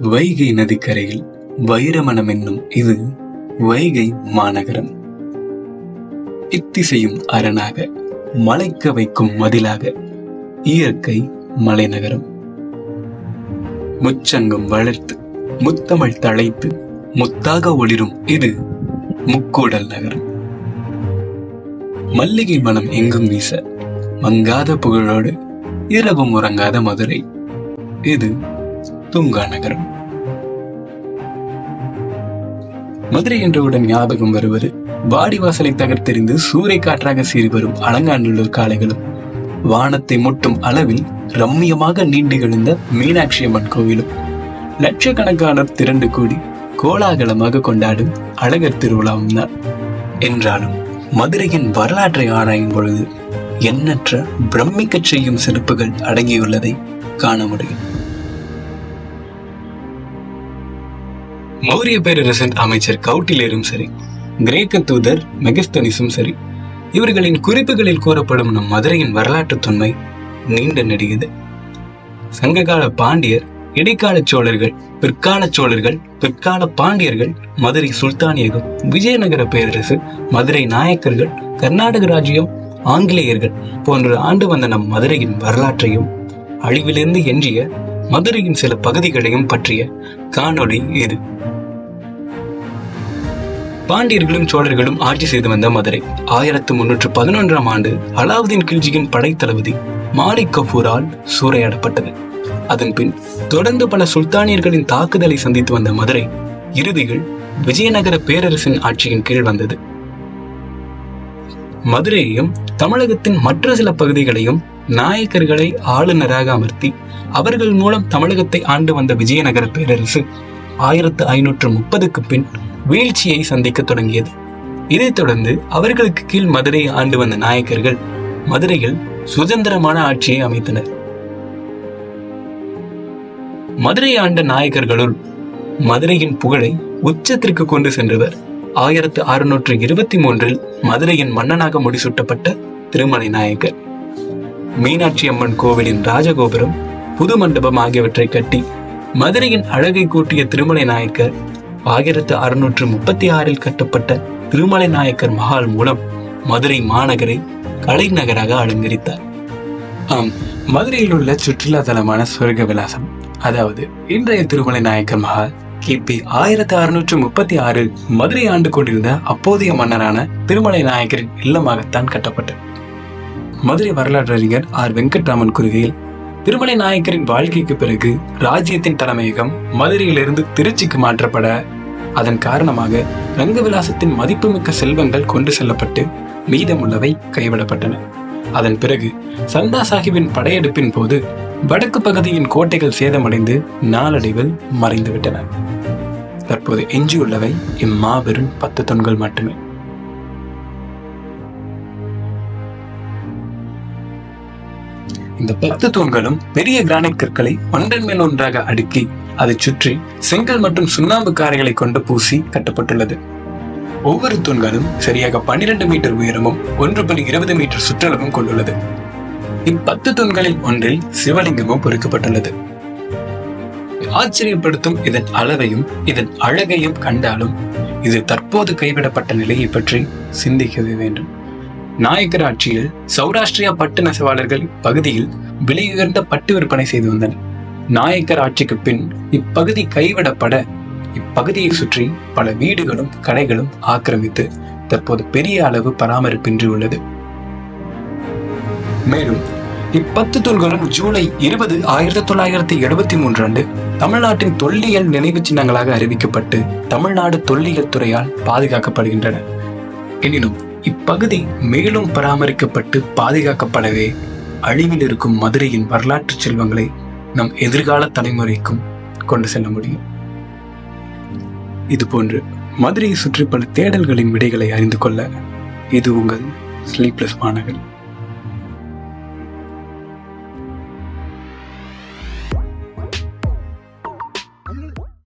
வைகை நதிக்கரையில் வைரமணம் என்னும் இது வைகை மாநகரம். இத்திசையும் அரணாக மலைக்க வைக்கும் மதிலாக இயற்கை மலைநகரம். முச்சங்கம் வளர்த்து முத்தமிழ் தழைத்து முத்தாக ஒளிரும் இது முக்கூடல் நகரம். மல்லிகை மனம் எங்கும் வீச மங்காத புகழோடு இரவும் உறங்காத மதுரை. இது துங்கா நகரம். மதுரை என்றவுடன் ஞாபகம் வருவது வாடிவாசலை தகர்த்தெறிந்து சூறை காற்றாக சீறி வரும் அலங்காநல்லூர் காளைகளும் வானத்தை முட்டும் அளவில் ரம்மியமாக நீண்டு மீனாட்சி அம்மன் கோவிலும் லட்சக்கணக்கானோர் திரண்டு கூடி கோலாகலமாக கொண்டாடும் அழகர் திருவிழாவும் தான். என்றாலும் மதுரையின் வரலாற்றை ஆராயும் பொழுது எண்ணற்ற பிரமிக்கச் செய்யும் சிறப்புகள் அடங்கியுள்ளதை காண முடியும். மௌரிய பேரரசன் அமைச்சர் கவுட்டிலேரும் சரி கிரேக்க தூதர் மெகஸ்தனிஸும் சரி இவர்களின் குறிப்புகளில் கூறப்படும் நம் மதுரையின் வரலாற்று தொன்மை நீண்ட நெடியது சங்ககால பாண்டியர் இடைக்கால சோழர்கள் பிற்கால சோழர்கள் பிற்கால பாண்டியர்கள் மதுரை சுல்தானியகம் விஜயநகர பேரரசு மதுரை நாயக்கர்கள் கர்நாடக ராஜ்யம் ஆங்கிலேயர்கள் போன்ற ஆண்டு வந்த நம் மதுரையின் வரலாற்றையும் அழிவிலிருந்து எஞ்சிய மதுரையின் சில பகுதிகளையும் பற்றிய காணொளி இது. பாண்டியர்களும் சோழர்களும் ஆட்சி செய்து வந்த மதுரை ஆயிரத்து முன்னூற்று பதினொன்றாம் ஆண்டு அலாவுதீன் கில்ஜியின் படைத்தளபதி மாலிக் கபூரால் சூறையாடப்பட்டது. அதன் பின் தொடர்ந்து பல சுல்தானியர்களின் தாக்குதலை சந்தித்து வந்த மதுரை இறுதியில் விஜயநகர பேரரசின் ஆட்சியின் கீழ் வந்தது. மதுரையையும் தமிழகத்தின் மற்ற சில பகுதிகளையும் நாயக்கர்களை ஆளுநராக அமர்த்தி அவர்கள் மூலம் தமிழகத்தை ஆண்டு வந்த விஜயநகர பேரரசு ஆயிரத்து ஐநூற்று முப்பதுக்கு பின் வீழ்ச்சியை சந்திக்க தொடங்கியது. இதைத் தொடர்ந்து அவர்களுக்கு கீழ் மதுரையை ஆண்டு வந்த நாயக்கர்கள் மதுரையில் சுதந்திரமான ஆட்சியை அமைத்தனர். மதுரை ஆண்ட நாயக்கர்களுள் மதுரையின் புகழை உச்சத்திற்கு கொண்டு சென்றவர் ஆயிரத்து அறுநூற்று இருபத்தி மூன்றில் மதுரையின் மன்னனாக முடிசூட்டப்பட்ட திருமலை நாயக்கர். மீனாட்சி அம்மன் கோவிலின் ராஜகோபுரம் புது மண்டபம் ஆகியவற்றை கட்டி மதுரையின் அழகை கூட்டிய திருமலை நாயக்கர் ஆயிரத்து அறுநூற்று முப்பத்தி ஆறில் கட்டப்பட்ட திருமலை நாயக்கர் மகால் மூலம் மதுரை மாநகரை கலை நகராக அலங்கரித்தார். ஆம் மதுரையில் உள்ள சுற்றுலா தலமான சொர்க்க விலாசம் அதாவது இன்றைய திருமலை நாயக்கர் மகால் கிபி ஆயிரத்தி அறுநூற்று முப்பத்தி ஆறில் மதுரை ஆண்டு கொண்டிருந்த அப்போதைய மன்னரான திருமலை நாயக்கரின் இல்லமாகத்தான் கட்டப்பட்டது. மதுரை வரலாற்றறிஞர் ஆர் வெங்கட்ராமன் கூறுகையில் திருமலை நாயக்கரின் வாழ்க்கைக்கு பிறகு ராஜ்யத்தின் தலைமையகம் மதுரையிலிருந்து திருச்சிக்கு மாற்றப்பட அதன் காரணமாக ரங்கவிலாசத்தின் மதிப்புமிக்க செல்வங்கள் கொண்டு செல்லப்பட்டு மீதமுள்ளவை கைவிடப்பட்டன. அதன் பிறகு சந்தா சாஹிப்பின் படையெடுப்பின் போது வடக்கு பகுதியின் கோட்டைகள் சேதமடைந்து நாளடைவில் மறைந்துவிட்டன. தற்போது எஞ்சியுள்ளவை இம்மாபெரும் பத்து தொன்கள் மட்டுமே. இந்த பத்து தூண்களும் பெரிய கிரானைட் கற்களை ஒன்றன் மேல் ஒன்றாக அடுக்கி அதை சுற்றி செங்கல் மற்றும் சுண்ணாம்பு காரைகளை கொண்டு பூசி கட்டப்பட்டுள்ளது. ஒவ்வொரு தூண்களும் சரியாக பன்னிரண்டு மீட்டர் உயரமும் ஒன்று புள்ளி இருபது மீட்டர் சுற்றளவும் கொண்டுள்ளது. இப்பத்து தூண்களில் ஒன்றில் சிவலிங்கமும் பொறிக்கப்பட்டுள்ளது. ஆச்சரியப்படுத்தும் இதன் அளவையும் இதன் அழகையும் கண்டாலும் இது தற்போது கைவிடப்பட்ட நிலையை பற்றி சிந்திக்கவே வேண்டும். நாயக்கர் ஆட்சியில் சௌராஷ்டிரியா பட்டு நெசவாளர்கள் இப்பகுதியில் விலையுயர்ந்த பட்டு விற்பனை செய்து வந்தனர். நாயக்கர் ஆட்சிக்கு பின் இப்பகுதி கைவிடப்பட இப்பகுதியை சுற்றி பல வீடுகளும் கடைகளும் ஆக்கிரமித்து தற்போது பெரிய அளவு பராமரிப்பின்றி உள்ளது. மேலும் இப்பத்து தூள்களும் ஜூலை இருபது ஆயிரத்தி தொள்ளாயிரத்தி எழுபத்தி மூன்று ஆண்டு தமிழ்நாட்டின் தொல்லியல் நினைவு சின்னங்களாக அறிவிக்கப்பட்டு தமிழ்நாடு தொல்லியல் துறையால் பாதுகாக்கப்படுகின்றன. எனினும் இப்பகுதி மேலும் பராமரிக்கப்பட்டு பாதுகாக்கப்படவே அழிவில் இருக்கும் மதுரையின் வரலாற்று செல்வங்களை நம் எதிர்கால தலைமுறைக்கும் கொண்டு செல்ல முடியும். இதுபோன்று மதுரையை சுற்றி பல தேடல்களின் விடைகளை அறிந்து கொள்ள இது உங்கள் ஸ்லீப்லெஸ் மாநகர்